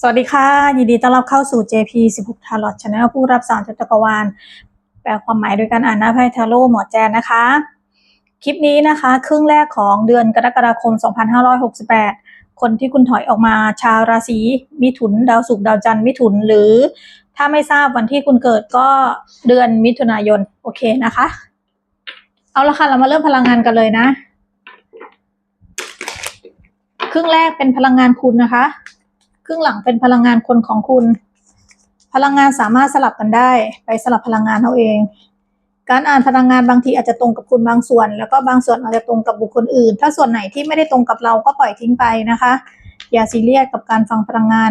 สวัสดีค่ะ ยินดีต้อนรับเข้าสู่ JP 16 Tarot Channel ผู้รับสารจักรวาล แปลความหมายโดยการอ่านหน้าไพ่ทาโร่หมอแจนนะคะ คลิปนี้นะคะ ครึ่งแรกของเดือนกรกฎาคม 2568 คนที่คุณถอยออกมาชาวราศีมิถุน ดาวศุกร์ดาวจันทร์มิถุน หรือ ถ้าไม่ทราบวันที่คุณเกิดก็เดือนมิถุนายน โอเคนะคะ เอาละค่ะ เรามาเริ่มพลังงานกันเลยนะ ครึ่งแรกเป็นพลังงานคุณนะคะ รึ่งหลังเป็นพลังงานคนของคุณ พลังงานสามารถสลับกันได้ ไปสลับพลังงานเอาเอง การอ่านพลังงานบางทีอาจจะตรงกับคุณบางส่วน แล้วก็บางส่วนอาจจะตรงกับบุคคลอื่น ถ้าส่วนไหนที่ไม่ได้ตรงกับเราก็ปล่อยทิ้งไปนะคะ อย่าซีเรียสกับการฟังพลังงาน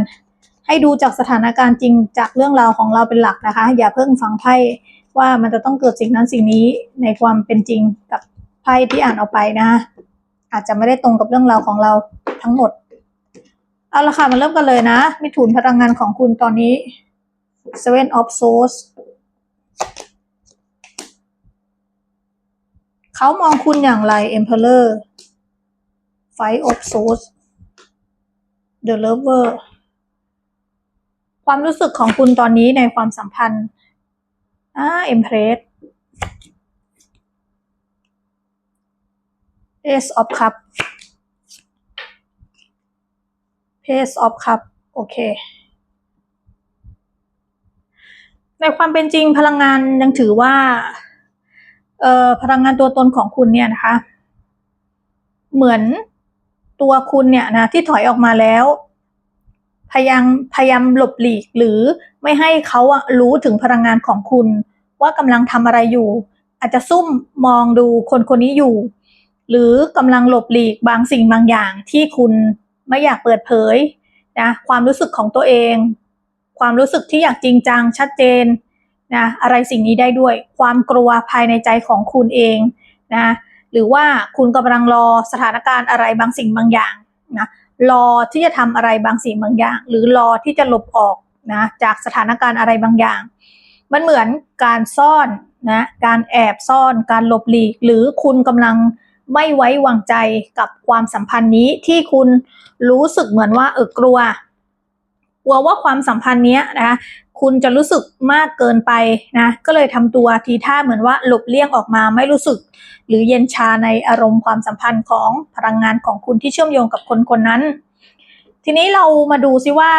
ให้ดูจากสถานการณ์จริงจากเรื่องราวของเราเป็นหลักนะคะ อย่าเพิ่งฟังไพ่ว่ามันจะต้องเกิดสิ่งนั้นสิ่งนี้ในความเป็นจริงกับไพ่ที่อ่านออกไปนะคะอาจจะไม่ได้ตรงกับเรื่องราวของเราทั้งหมด เอาละค่ะ มาเริ่มกันเลยนะ มิถุนพลังงานของคุณตอนนี้ Seven of Swords เขามองคุณอย่างไร Emperor Five of Swords The Lover ความรู้สึกของคุณตอนนี้ในความสัมพันธ์อ่า Empress Ace of Cup Page of Cup โอเค ในความเป็นจริงพลังงานยังถือว่า เอ่อ พลังงานตัวตนของคุณเนี่ยนะคะ เหมือนตัวคุณเนี่ยนะที่ถอยออกมาแล้ว พยายามพยายามหลบหลีกหรือไม่ให้เขาอะรู้ถึงพลังงานของคุณ ว่ากำลังทำอะไรอยู่ อาจจะซุ่มมองดูคนคนนี้อยู่ หรือกำลังหลบหลีกบางสิ่งบางอย่างที่คุณ ไม่อยากเปิดเผยนะความรู้สึกของตัวเอง ความรู้สึกที่อยากจริงจังชัดเจนนะอะไรสิ่งนี้ได้ด้วย ความกลัวภายในใจของคุณเองนะหรือว่าคุณกำลังรอสถานการณ์อะไรบางสิ่งบางอย่างนะรอที่จะทำอะไรบางสิ่งบางอย่าง หรือรอที่จะหลบออกนะจากสถานการณ์อะไรบางอย่าง มันเหมือนการซ่อนนะการแอบซ่อนการหลบหลีก หรือคุณกำลัง ไม่ไว้วางใจกับความสัมพันธ์นี้ที่คุณรู้สึกเหมือนว่าเออกลัวกลัวว่าความสัมพันธ์เนี้ยนะคะคุณจะรู้สึกมากเกินไปนะก็เลยทำตัวทีท่าเหมือนว่าหลบเลี่ยงออกมาไม่รู้สึก หรือเย็นชาในอารมณ์ความสัมพันธ์ของพลังงานของคุณที่เชื่อมโยงกับคนคนนั้น ทีนี้เรามาดูซิว่า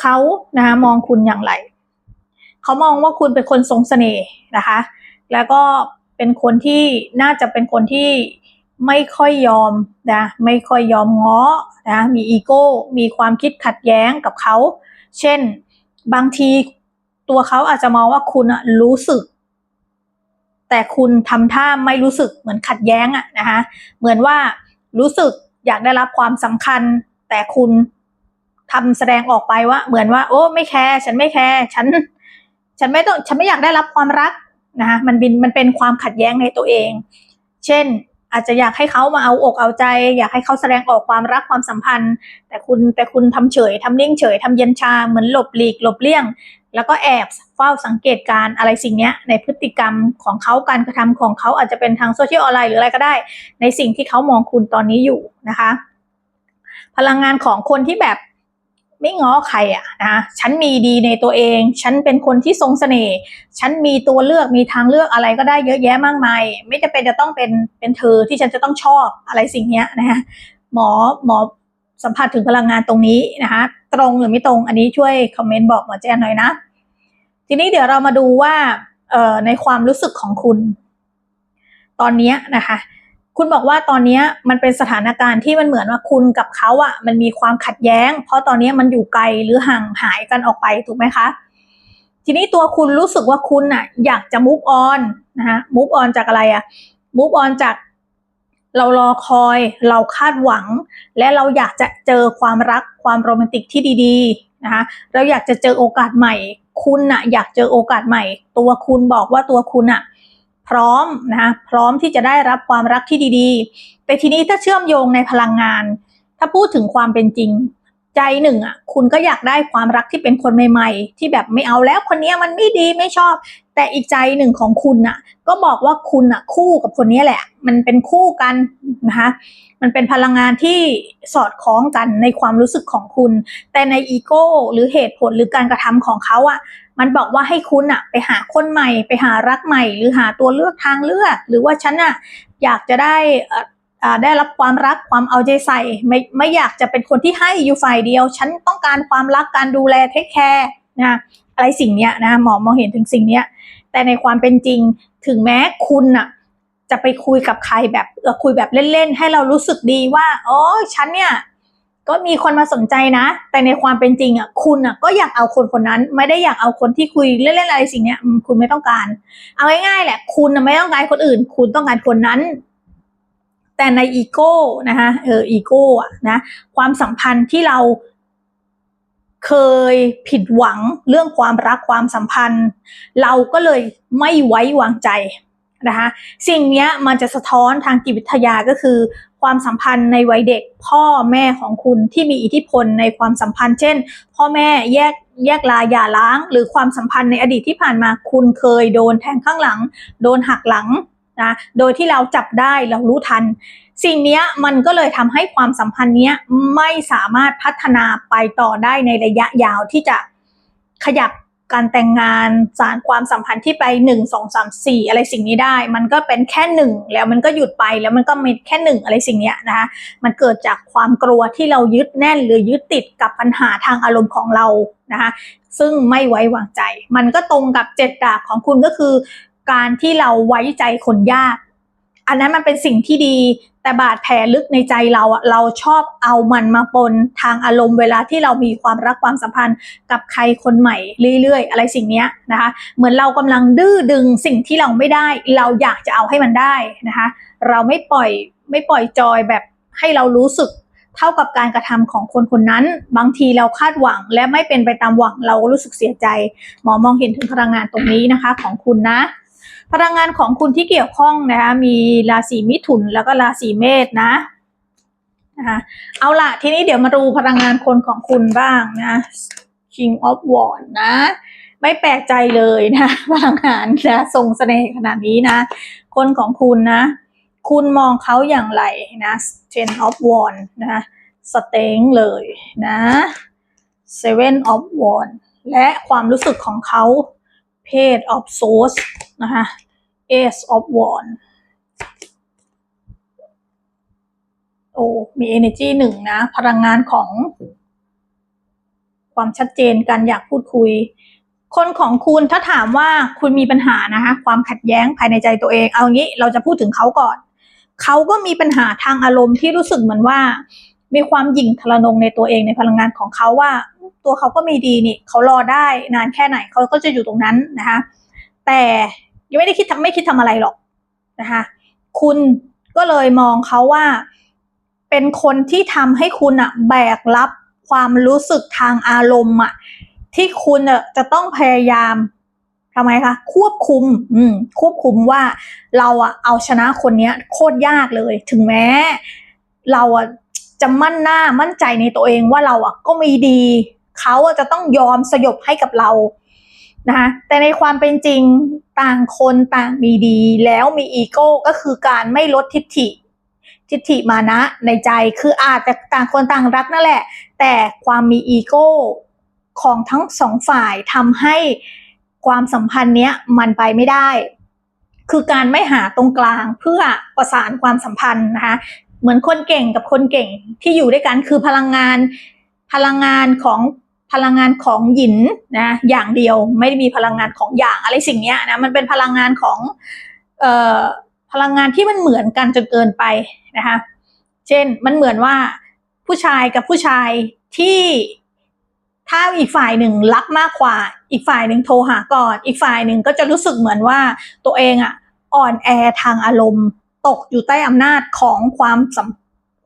เขานะคะมองคุณอย่างไร เขามองว่าคุณเป็นคนทรงเสน่ห์นะคะ แล้วก็ เป็นคนที่น่าจะเป็นคนที่ไม่ค่อยยอมนะไม่ค่อยยอมง้อนะมีอีโก้มีความคิดขัดแย้งกับเขา เช่นบางทีตัวเขาอาจจะมองว่าคุณอะรู้สึก แต่คุณทำท่าไม่รู้สึกเหมือนขัดแย้งอะนะคะเหมือนว่ารู้สึกอยากได้รับความสำคัญ แต่คุณทำแสดงออกไปว่า เหมือนว่า โอ้ไม่แคร์ฉันไม่แคร์ฉัน ฉันไม่ต้องฉันไม่อยากได้รับความรัก นะคะมันบินมันเป็นความขัดแย้งในตัวเอง เช่นอาจจะอยากให้เขามาเอาอกเอาใจ อยากให้เขาแสดงออกความรักความสัมพันธ์ แต่คุณแต่คุณทำเฉยทำนิ่งเฉยทำเย็นชาเหมือนหลบหลีกหลบเลี่ยง แล้วก็แอบเฝ้าสังเกตการอะไรสิ่งเนี้ยในพฤติกรรมของเขาการกระทำของเขาอาจจะเป็นทางโซเชียลออนไลน์หรืออะไรก็ได้ ในสิ่งที่เขามองคุณตอนนี้อยู่นะคะ พลังงานของคนที่แบบ ไม่ง้อใครอะนะฉันมีดีในตัวเอง ฉันเป็นคนที่ทรงเสน่ห์ฉันมีตัวเลือกมีทางเลือกอะไรก็ได้เยอะแยะมากมาย ไม่จำเป็นจะต้องเป็นเป็นเธอที่ฉันจะต้องชอบอะไรสิ่งเนี้ยนะคะหมอหมอสัมผัสถึงพลังงานตรงนี้นะคะตรงหรือไม่ตรงอันนี้ช่วยคอมเมนต์บอกหมอแจ้นหน่อยนะ ทีนี้เดี๋ยวเรามาดูว่าเอ่อในความรู้สึกของคุณ ตอนนี้นะคะ คุณบอกว่าตอนนี้มันเป็นสถานการณ์ที่มันเหมือนว่าคุณกับเขาอะมันมีความขัดแย้ง เพราะตอนนี้มันอยู่ไกลหรือห่างหายกันออกไปถูกไหมคะ ทีนี้ตัวคุณรู้สึกว่าคุณอะอยากจะ move on นะคะ move on จากอะไรอะ move on จากเรารอคอยเราคาดหวัง และเราอยากจะเจอความรักความโรแมนติกที่ดีๆนะคะเราอยากจะเจอโอกาสใหม่ คุณอะอยากเจอโอกาสใหม่ ตัวคุณบอกว่าตัวคุณอะ พร้อมนะคะพร้อมที่จะได้รับความรักที่ดีๆ แต่ทีนี้ถ้าเชื่อมโยงในพลังงาน ถ้าพูดถึงความเป็นจริง ใจหนึ่งอะคุณก็อยากได้ความรักที่เป็นคนใหม่ ๆ ที่แบบไม่เอาแล้วคนนี้มันไม่ดีไม่ชอบ แต่อีกใจหนึ่งของคุณอะ ก็บอกว่าคุณอะคู่กับคนนี้แหละ มันเป็นคู่กันนะคะมันเป็นพลังงานที่สอดคล้องกันในความรู้สึกของคุณ แต่ในอีโก้หรือเหตุผลหรือการกระทำของเขาอะมันบอกว่าให้คุณอะไปหาคนใหม่ ไปหารักใหม่ หรือหาตัวเลือกทางเลือก หรือว่าฉันอะอยากจะได้เอ่อได้รับความรักความเอาใจใส่ไม่ไม่อยากจะเป็นคนที่ให้อยู่ฝ่ายเดียว ฉันต้องการความรักการดูแลเทคแคร์นะอะไรสิ่งเนี้ยนะหมอมองเห็นถึงสิ่งเนี้ยแต่ในความเป็นจริงถึงแม้คุณอะจะไปคุยกับใครแบบคุยแบบเล่นๆ ให้เรารู้สึกดีว่า โอ๋อฉันเนี่ย ก็มีคนมาสนใจนะ แต่ในความเป็นจริงอะคุณอะก็อยากเอาคนคนนั้น ไม่ได้อยากเอาคนที่คุยเล่นๆอะไรสิ่งเนี้ยคุณไม่ต้องการ เอาง่ายๆแหละ คุณไม่ต้องการคนอื่น คุณต้องการคนนั้น แต่ในอีโก้นะคะเอออีโก้อะนะความสัมพันธ์ที่เราเคยผิดหวังเรื่องความรักความสัมพันธ์ เราก็เลยไม่ไว้วางใจ นะคะสิ่งนี้มันจะสะท้อนทางจิตวิทยาก็คือ ความสัมพันธ์ในวัยเด็กพ่อแม่ของคุณที่มีอิทธิพลในความสัมพันธ์ เช่น พ่อแม่แยกแยกลาหย่าร้าง หรือความสัมพันธ์ในอดีตที่ผ่านมาคุณเคยโดนแทงข้างหลัง โดนหักหลังนะโดยที่เราจับได้เรารู้ทัน สิ่งนี้มันก็เลยทำให้ความสัมพันธ์นี้ไม่สามารถพัฒนาไปต่อได้ในระยะยาวที่จะขยับ การแต่งงานสารความสัมพันธ์ที่ไปหนึ่งสองสามสี่อะไรสิ่งนี้ได้ มันก็เป็นแค่หนึ่งแล้วมันก็หยุดไปแล้วมันก็มีแค่หนึ่งอะไรสิ่งเนี้ยนะคะมันเกิดจากความกลัวที่เรายึดแน่น หรือยึดติดกับปัญหาทางอารมณ์ของเรานะคะซึ่งไม่ไว้วางใจ มันก็ตรงกับเจ็ดดาบของคุณก็คือ การที่เราไว้ใจคนยาก อันนั้นมันเป็นสิ่งที่ดี แต่บาดแผลลึกในใจเราอะเราชอบเอามันมาปนทางอารมณ์เวลาที่เรามีความรักความสัมพันธ์กับใครคนใหม่เรื่อย ๆ อะไรสิ่งนี้นะคะ เหมือนเรากำลังดื้อดึงสิ่งที่เราไม่ได้ เราอยากจะเอาให้มันได้นะคะ เราไม่ปล่อยไม่ปล่อยจอยแบบให้เรารู้สึกเท่ากับการกระทำของคนคนนั้น บางทีเราคาดหวังและไม่เป็นไปตามหวังเราก็รู้สึกเสียใจ หมอมองเห็นถึงพลังงานตรงนี้นะคะของคุณนะ พลังงานของคุณที่เกี่ยวข้องนะคะมีราศีมิถุนแล้วก็ราศีเมษนะนะคะเอาล่ะทีนี้เดี๋ยวมาดูพลังงานคนของคุณบ้างนะ King of Wands นะ ไม่แปลกใจเลยนะพลังงานนะทรงเสน่ห์ขนาดนี้นะ คนของคุณนะ คุณมองเขาอย่างไรนะ Ten of Wands นะสเต็งเลยนะ Seven of Wands และความรู้สึกของเขา Page of Swords นะคะ Ace of wand โอ้มี energy หนึ่งนะ พลังงานของ ความชัดเจนการอยากพูดคุย คนของคุณถ้าถามว่าคุณมีปัญหานะคะความขัดแย้งภายในใจตัวเอง เอางี้เราจะพูดถึงเขาก่อน เขาก็มีปัญหาทางอารมณ์ที่รู้สึกเหมือนว่า มีความหยิ่งทะนงในตัวเองในพลังงานของเขาว่า ตัวเขาก็มีดีนี่เขารอได้นานแค่ไหนเขาก็จะอยู่ตรงนั้นนะคะ แต่ยังไม่ได้คิดทำไม่คิดทำอะไรหรอกนะคะคุณก็เลยมองเขาว่า เป็นคนที่ทำให้คุณอะแบกรับความรู้สึกทางอารมณ์อะที่คุณอะจะต้องพยายามทำไมคะควบคุม อืม ควบคุมว่าเราอะเอาชนะคนเนี้ย โคตรยากเลย ถึงแม้ เราอะจะมั่นหน้ามั่นใจในตัวเองว่าเราอะก็มีดี เขาอะจะต้องยอมสยบให้กับเรานะคะแต่ในความเป็นจริงต่างคนต่างมีดี แล้วมีอีโก้ก็คือการไม่ลดทิฐิ ทิฐิมานะในใจคืออาจจะต่างคนต่างรักนั่นแหละ แต่ความมีอีโก้ของทั้งสองฝ่ายทำให้ความสัมพันธ์เนี้ยมันไปไม่ได้ คือการไม่หาตรงกลางเพื่อประสานความสัมพันธ์นะคะเหมือนคนเก่งกับคนเก่งที่อยู่ด้วยกันคือพลังงานพลังงานของ พลังงานของหยินนะอย่างเดียวไม่ได้มีพลังงานของอย่างอะไรสิ่งเนี้ยนะมันเป็นพลังงานของเอ่อพลังงานที่มันเหมือนกันจนเกินไปนะคะเช่นมันเหมือนว่าผู้ชายกับผู้ชายที่ถ้าอีกฝ่ายหนึ่งรักมากกว่า อีกฝ่ายหนึ่งโทรหาก่อน อีกฝ่ายหนึ่งก็จะรู้สึกเหมือนว่าตัวเองอะอ่อนแอทางอารมณ์ ตกอยู่ใต้อำนาจของความสัม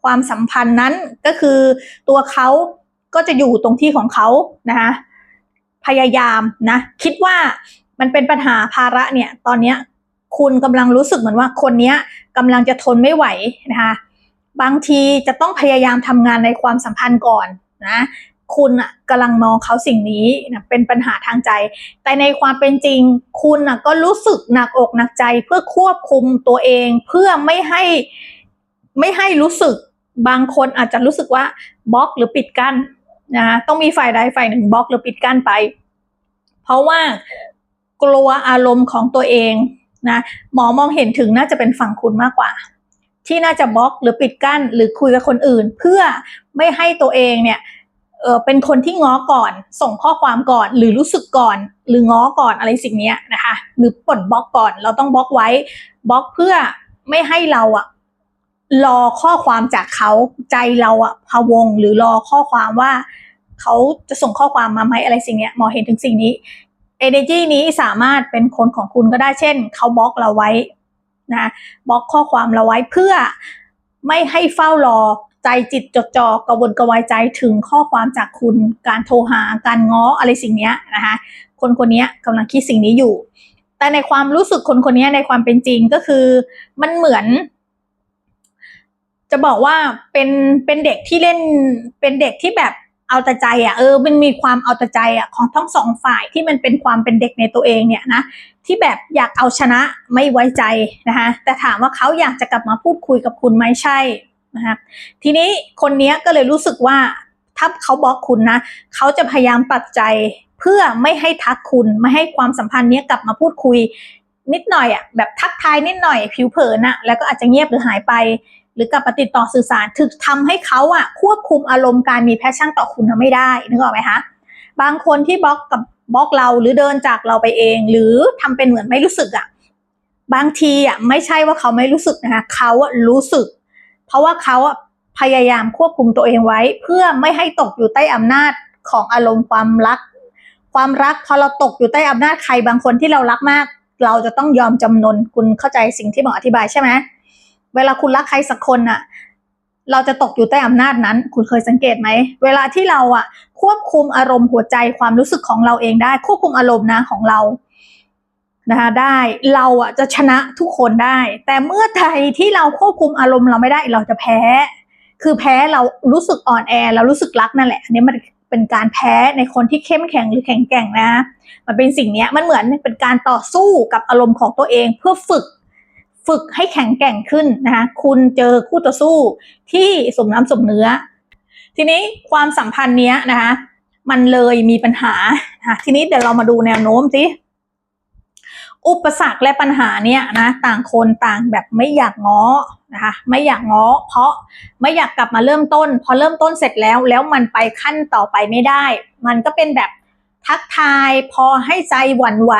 ความสัมพันธ์นั้นก็คือตัวเขา ก็จะอยู่ตรงที่ของเขานะคะพยายามนะคิดว่ามันเป็นปัญหาภาระเนี่ยตอนเนี้ยคุณกำลังรู้สึกเหมือนว่าคนเนี้ยกำลังจะทนไม่ไหวนะคะบางทีจะต้องพยายามทำงานในความสัมพันธ์ก่อนนะคุณอะกำลังมองเขาสิ่งนี้นะเป็นปัญหาทางใจ แต่ในความเป็นจริง คุณอะก็รู้สึกหนักอกหนักใจเพื่อควบคุมตัวเอง เพื่อไม่ให้ไม่ให้รู้สึกบางคนอาจจะรู้สึกว่าบล็อกหรือปิดกั้น นะต้องมีฝ่ายใดฝ่ายหนึ่งบล็อกหรือปิดกั้นไป เพราะว่ากลัวอารมณ์ของตัวเองนะหมอมองเห็นถึงน่าจะเป็นฝั่งคุณมากกว่า ที่น่าจะบล็อกหรือปิดกั้นหรือคุยกับคนอื่น เพื่อไม่ให้ตัวเองเนี่ยเออเป็นคนที่ง้อก่อน ส่งข้อความก่อน หรือรู้สึกก่อน หรือง้อก่อนอะไรสิ่งนี้นะคะ หรือปลดบล็อกก่อน เราต้องบล็อกไว้บล็อกเพื่อไม่ให้เราอะ รอข้อความจากเขาใจเราอะพะวง หรือรอข้อความว่าเขาจะส่งข้อความมาไหมอะไรสิ่งเนี้ยหมอเห็นถึงสิ่งนี้ energy นี้สามารถเป็นคนของคุณก็ได้เช่นเขาบล็อกเราไว้นะบล็อกข้อความเราไว้เพื่อไม่ให้เฝ้ารอใจจิตจดจ่อกระวนกระวายใจถึงข้อความจากคุณการโทรหาการง้ออะไรสิ่งเนี้ยนะคะคนคนนี้กำลังคิดสิ่งนี้อยู่ แต่ในความรู้สึกคนคนนี้ในความเป็นจริงก็คือมันเหมือน จะบอกว่าเป็นเป็นเด็กที่เล่นเป็นเด็กที่แบบเอาแต่ใจอะเออมันมีความเอาแต่ใจอะของทั้งสองฝ่ายที่มันเป็นความเป็นเด็กในตัวเองเนี่ยนะที่แบบอยากเอาชนะไม่ไว้ใจนะคะแต่ถามว่าเขาอยากจะกลับมาพูดคุยกับคุณไหมใช่นะคะทีนี้คนนี้ก็เลยรู้สึกว่าถ้าเขาบล็อกคุณนะเขาจะพยายามปัดใจเพื่อไม่ให้ทักคุณไม่ให้ความสัมพันธ์นี้กลับมาพูดคุยนิดหน่อยอะแบบทักทายนิดหน่อยผิวเผินอะแล้วก็อาจจะเงียบหรือหายไป หรือกลับมาติดต่อสื่อสารถึงทำให้เขาอะควบคุมอารมณ์การมีแพชชั่นต่อคุณไม่ได้นึกออกไหมคะบางคนที่บล็อกกับบล็อกเราหรือเดินจากเราไปเอง หรือทำเป็นเหมือนไม่รู้สึกอะบางทีอะไม่ใช่ว่าเขาไม่รู้สึกนะคะเขาอะรู้สึก เพราะว่าเขาอะพยายามควบคุมตัวเองไว้ เพื่อไม่ให้ตกอยู่ใต้อำนาจของอารมณ์ความรัก ความรักพอเราตกอยู่ใต้อำนาจใครบางคนที่เรารักมาก เราจะต้องยอมจำนนคุณเข้าใจสิ่งที่หมออธิบายใช่ไหม เวลาคุณรักใครสักคนอะเราจะตกอยู่ใต้อำนาจนั้น คุณเคยสังเกตไหม เวลาที่เราอะควบคุมอารมณ์หัวใจความรู้สึกของเราเองได้ ควบคุมอารมณ์นะของเรานะคะได้เราอะจะชนะทุกคนได้ แต่เมื่อใดที่เราควบคุมอารมณ์เราไม่ได้เราจะแพ้ คือแพ้เรารู้สึกอ่อนแอเรารู้สึกรักนั่นแหละอันนี้มันเป็นการแพ้ในคนที่เข้มแข็งหรือแข็งแกร่งนะ มันเป็นสิ่งนี้มันเหมือนเป็นการต่อสู้กับอารมณ์ของตัวเองเพื่อฝึก ฝึกให้แข็งแกร่งขึ้นนะคะคุณเจอคู่ต่อสู้ที่สมน้ำสมเนื้อ ทีนี้ความสัมพันธ์เนี้ยนะคะ มันเลยมีปัญหาะทีนี้เดี๋ยวเรามาดูแนวโน้มสิอุปสรรคและปัญหาเนี้ยนะต่างคนต่างแบบไม่อยากง้อนะคะไม่อยากง้อ เพราะไม่อยากกลับมาเริ่มต้น พอเริ่มต้นเสร็จแล้วแล้วมันไปขั้นต่อไปไม่ได้ มันก็เป็นแบบทักทายพอให้ใจหวั่นไหว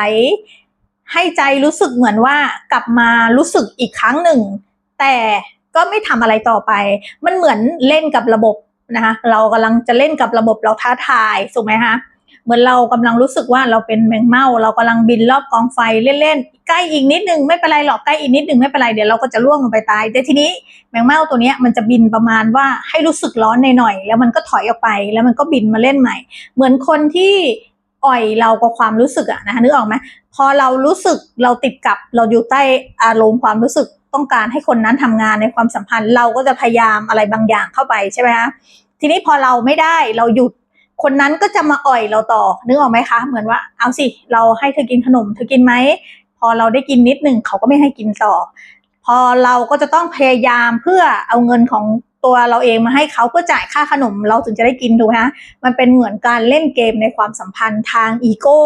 ให้ใจรู้สึกเหมือนว่ากลับมารู้สึกอีกครั้งหนึ่ง แต่ก็ไม่ทำอะไรต่อไป มันเหมือนเล่นกับระบบนะคะ เรากำลังจะเล่นกับระบบเราท้าทายถูกไหมคะเหมือนเรากำลังรู้สึกว่าเราเป็นแมงเม่า เรากำลังบินรอบกองไฟเล่นๆ ใกล้อีกนิดนึงไม่เป็นไรหรอกใกล้อีกนิดนึงไม่เป็นไรเดี๋ยวเราก็จะล่วงลงไปตาย แต่ทีนี้แมงเม่าตัวนี้มันจะบินประมาณว่าให้รู้สึกร้อนหน่อยๆแล้วมันก็ถอยออกไปแล้วมันก็บินมาเล่นใหม่ เหมือนคนที่ อ่อยเรากับความรู้สึกอะนะคะนึกออกไหมพอเรารู้สึกเราติดกับเราอยู่ใต้อารมณ์ความรู้สึกต้องการให้คนนั้นทำงานในความสัมพันธ์ เราก็จะพยายามอะไรบางอย่างเข้าไปใช่ไหมคะทีนี้พอเราไม่ได้เราหยุดคนนั้นก็จะมาอ่อยเราต่อนึกออกไหมคะ เหมือนว่าเอาสิเราให้เธอกินขนมเธอกินไหมพอเราได้กินนิดหนึ่งเขาก็ไม่ให้กินต่อ พอเราก็จะต้องพยายามเพื่อเอาเงินของตัวเราเองมาให้เขาเพื่อจ่ายค่าขนมเราถึงจะได้กินถูกไหมคะมันเป็นเหมือนการเล่นเกมในความสัมพันธ์ทางอีโก้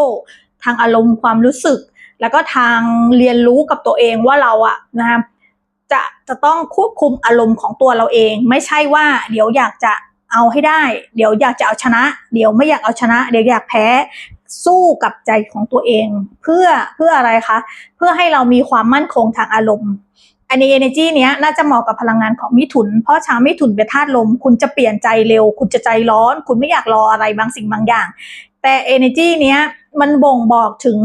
ทางอารมณ์ความรู้สึก แล้วก็ทางเรียนรู้กับตัวเองว่าเราอะนะคะจะจะต้องควบคุมอารมณ์ของตัวเราเอง ไม่ใช่ว่า เดี๋ยวอยากจะเอาให้ได้ เดี๋ยวอยากจะเอาชนะ เดี๋ยวไม่อยากเอาชนะ เดี๋ยวอยากแพ้ สู้กับใจของตัวเอง เพื่อเพื่ออะไรคะ เพื่อให้เรามีความมั่นคงทางอารมณ์อันนี้ energy เนี้ยน่าจะเหมาะกับพลังงานของมิถุน เพราะชาวมิถุนเป็นธาตุลม คุณจะเปลี่ยนใจเร็ว คุณจะใจร้อน คุณไม่อยากรออะไรบางสิ่งบางอย่าง แต่ energy เนี้ยมันบ่งบอกถึง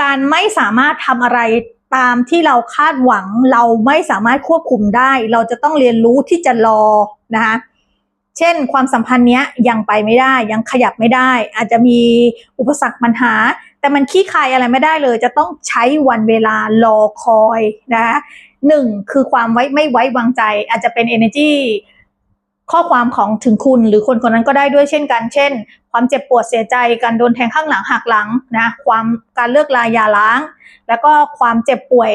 การไม่สามารถทำอะไรตามที่เราคาดหวัง เราไม่สามารถควบคุมได้ เราจะต้องเรียนรู้ที่จะรอนะคะ เช่น ความสัมพันธ์เนี้ยยังไปไม่ได้ยังขยับไม่ได้ อาจจะมีอุปสรรคปัญหา แต่มันขี้คายอะไรไม่ได้เลย จะต้องใช้วันเวลารอคอยนะหนึ่งคือความไว้ไม่ไว้วางใจ อาจจะเป็น energy ข้อความของถึงคุณหรือคนคนนั้นก็ได้ด้วยเช่นกัน เช่น ความเจ็บปวดเสียใจการโดนแทงข้างหลังหักหลังนะความการเลิกลายาล้าง แล้วก็ความเจ็บป่วย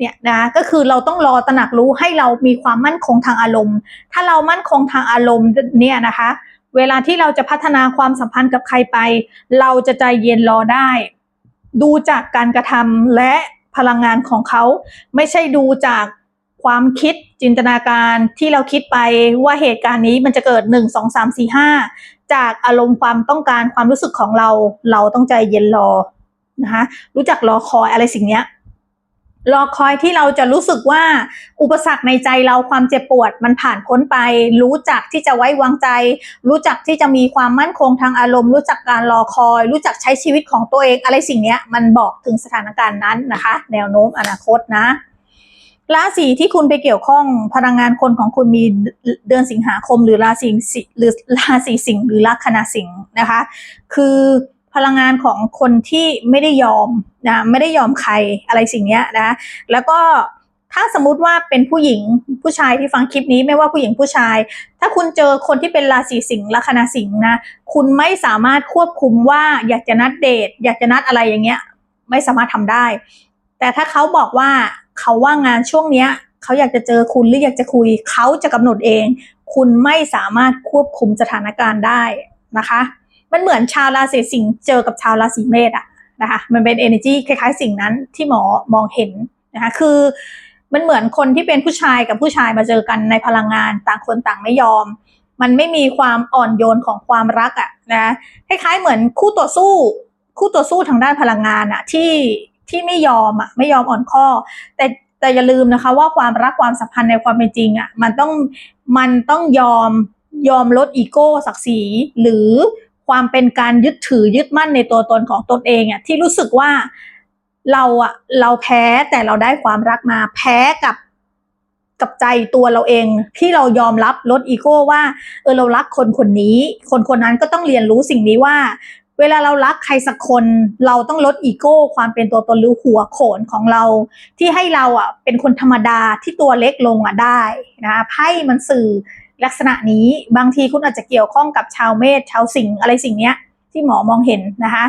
เนี่ยนะก็คือเราต้องรอตระหนักรู้ให้เรามีความมั่นคงทางอารมณ์ ถ้าเรามั่นคงทางอารมณ์เนี่ยนะคะ เวลาที่เราจะพัฒนาความสัมพันธ์กับใครไป เราจะใจเย็นรอได้ ดูจากการกระทำและพลังงานของเขา ไม่ใช่ดูจากความคิดจินตนาการที่เราคิดไปว่าเหตุการณ์นี้มันจะเกิด 1 2 3 4 5 จากอารมณ์ความต้องการความรู้สึกของเรา เราต้องใจเย็นรอนะคะรู้จักรอคอยอะไรสิ่งเนี้ย รอคอยที่เราจะรู้สึกว่าอุปสรรคในใจเราความเจ็บปวดมันผ่านพ้นไป รู้จักที่จะไว้วางใจ รู้จักที่จะมีความมั่นคงทางอารมณ์ รู้จักการรอคอย รู้จักใช้ชีวิตของตัวเองอะไรสิ่งนี้มันบอกถึงสถานการณ์นั้นนะคะ แนวโน้มอนาคตนะราศีที่คุณไปเกี่ยวข้องพลังงานคนของคุณมีเดือนสิงหาคม หรือราศีสิหรือราศีสิงห์หรือลัคนาสิงห์นะคะ คือ พลังงานของคนที่ไม่ได้ยอมนะไม่ได้ยอมใครอะไรสิ่งนี้นะแล้วก็ถ้าสมมติว่าเป็นผู้หญิงผู้ชายที่ฟังคลิปนี้ไม่ว่าผู้หญิงผู้ชาย ถ้าคุณเจอคนที่เป็นราศีสิงห์ลัคนาสิงห์นะคุณไม่สามารถควบคุมว่าอยากจะนัดเดท อยากจะนัดอะไรอย่างเงี้ย ไม่สามารถทำได้ แต่ถ้าเขาบอกว่าเขาว่างงานช่วงเนี้ยเขาอยากจะเจอคุณหรืออยากจะคุย เขาจะกำหนดเอง คุณไม่สามารถควบคุมสถานการณ์ได้นะคะ มันเหมือนชาวราศีสิงห์เจอกับชาวราศีเมษอะนะคะมันเป็น energy คล้ายๆ สิ่งนั้นที่หมอมองเห็นนะคะคือมันเหมือนคนที่เป็นผู้ชายกับผู้ชายมาเจอกันในพลังงานต่างคนต่างไม่ยอม มันไม่มีความอ่อนโยนของความรักอะนะคล้ายๆเหมือนคู่ต่อสู้ คู่ต่อสู้ทางด้านพลังงานอะที่ที่ไม่ยอมอะไม่ยอมอ่อนข้อ แต่แต่อย่าลืมนะคะว่าความรักความสัมพันธ์ในความเป็นจริงอะมันต้องมันต้องยอมยอมลดอีโก้ศักดิ์ศรีหรือ ความเป็นการยึดถือยึดมั่นในตัวตนของตนเองอะที่รู้สึกว่าเราอะเราแพ้แต่เราได้ความรักมาแพ้กับกับใจตัวเราเองที่เรายอมรับลดอีโก้ว่าเออเรารักคนคนนี้ คนคนนั้นก็ต้องเรียนรู้สิ่งนี้ว่า เวลาเรารักใครสักคน เราต้องลดอีโก้ ความเป็นตัวตนหรือหัวโขนของเรา ที่ให้เราอะเป็นคนธรรมดาที่ตัวเล็กลงอะได้นะไพ่มันสื่อ ลักษณะนี้บางทีคุณอาจจะเกี่ยวข้องกับชาวเมษชาวสิงห์อะไรสิ่งเนี้ยที่หมอมองเห็นนะคะ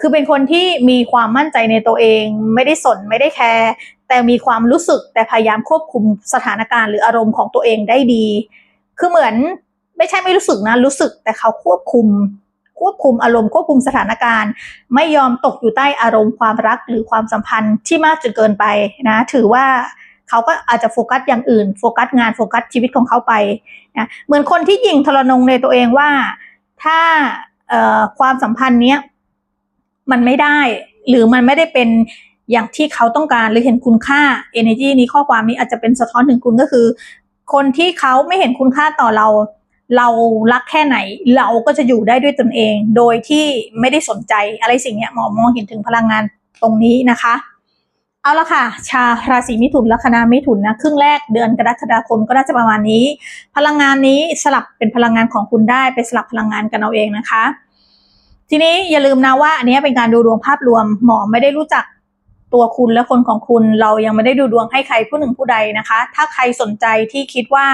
คือเป็นคนที่มีความมั่นใจในตัวเอง ไม่ได้สนไม่ได้แคร์แต่มีความรู้สึกแต่พยายามควบคุมสถานการณ์หรืออารมณ์ของตัวเองได้ดี คือเหมือนไม่ใช่ไม่รู้สึกนะรู้สึกแต่เขาควบคุม ควบคุมอารมณ์ควบคุมสถานการณ์ ไม่ยอมตกอยู่ใต้อารมณ์ความรักหรือความสัมพันธ์ที่มากจนเกินไปนะ ถือว่า เขาก็อาจจะโฟกัสอย่างอื่น โฟกัสงานโฟกัสชีวิตของเขาไปนะเหมือนคนที่ยิงทรนงในตัวเองว่าถ้าความสัมพันธ์เนี้ยมันไม่ได้ หรือมันไม่ได้เป็นอย่างที่เขาต้องการหรือเห็นคุณค่า energy นี้ข้อความนี้อาจจะเป็นสะท้อนถึงคุณก็คือ คนที่เขาไม่เห็นคุณค่าต่อเรา เรารักแค่ไหน เราก็จะอยู่ได้ด้วยตนเอง โดยที่ไม่ได้สนใจอะไรสิ่งนี้หมอมองเห็นถึงพลังงานตรงนี้นะคะ เอาละค่ะ ชาราศีมิถุนลัคนามิถุนนะครึ่งแรกเดือนกรกฎาคมก็น่าจะประมาณนี้ พลังงานนี้สลับเป็นพลังงานของคุณได้ไปสลับพลังงานกันเอาเองนะคะ ทีนี้อย่าลืมนะว่าอันนี้เป็นการดูดวงภาพรวมหมอไม่ได้รู้จัก ตัวคุณและคนของคุณเรายังไม่ได้ดูดวงให้ใครผู้หนึ่งผู้ใดนะคะ ถ้าใครสนใจที่คิดว่า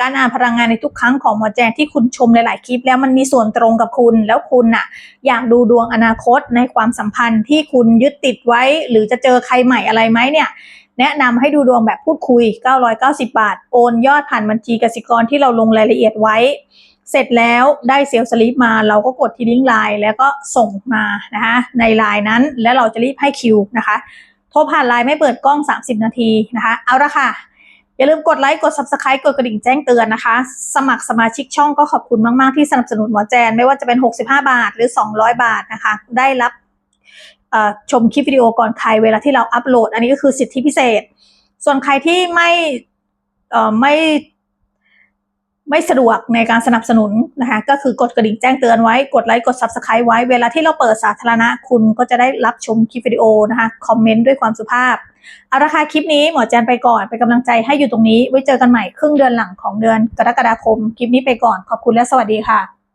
การอ่านพลังงานในทุกครั้งของหมอแจงที่คุณชมหลาย ๆ คลิป แล้วมันมีส่วนตรงกับคุณแล้วคุณน่ะอยากดูดวงอนาคตในความสัมพันธ์ที่คุณยึดติดไว้ หรือจะเจอใครใหม่อะไรไหมเนี่ยแนะนำให้ดูดวงแบบพูดคุย 990 บาท โอนยอดผ่านบัญชีกสิกรที่เราลงรายละเอียดไว้ เสร็จแล้วได้เซลล์สลิปมาเราก็กดที่ลิงก์ไลน์แล้วก็ส่งมานะคะในไลน์นั้นแล้วเราจะรีบให้คิวนะคะโทรผ่านไลน์ไม่เปิดกล้อง 30 นาทีนะคะเอาละค่ะ อย่าลืมกดไลค์กด subscribe กดกระดิ่งแจ้งเตือนนะคะ สมัครสมาชิกช่องก็ขอบคุณมาก ๆ ที่สนับสนุนหมอแจน ไม่ว่าจะเป็น 65 บาทหรือ 200 บาทนะคะ ได้รับชมคลิปวิดีโอก่อนใครเวลาที่เราอัปโหลด อันนี้ก็คือสิทธิพิเศษ ส่วนใครที่ไม่ไม่ ไม่สะดวกในการสนับสนุนนะคะก็คือกดกระดิ่งแจ้งเตือนไว้กดไลค์กด subscribe ไว้เวลาที่เราเปิดสาธารณะคุณก็จะได้รับชมคลิปวิดีโอนะคะคอมเมนต์ด้วยความสุภาพเอาราคาคลิปนี้หมอแจนไปก่อนเป็นกำลังใจให้อยู่ตรงนี้ ไว้เจอกันใหม่ครึ่งเดือนหลังของเดือนกรกฎาคม คลิปนี้ไปก่อนขอบคุณและสวัสดีค่ะ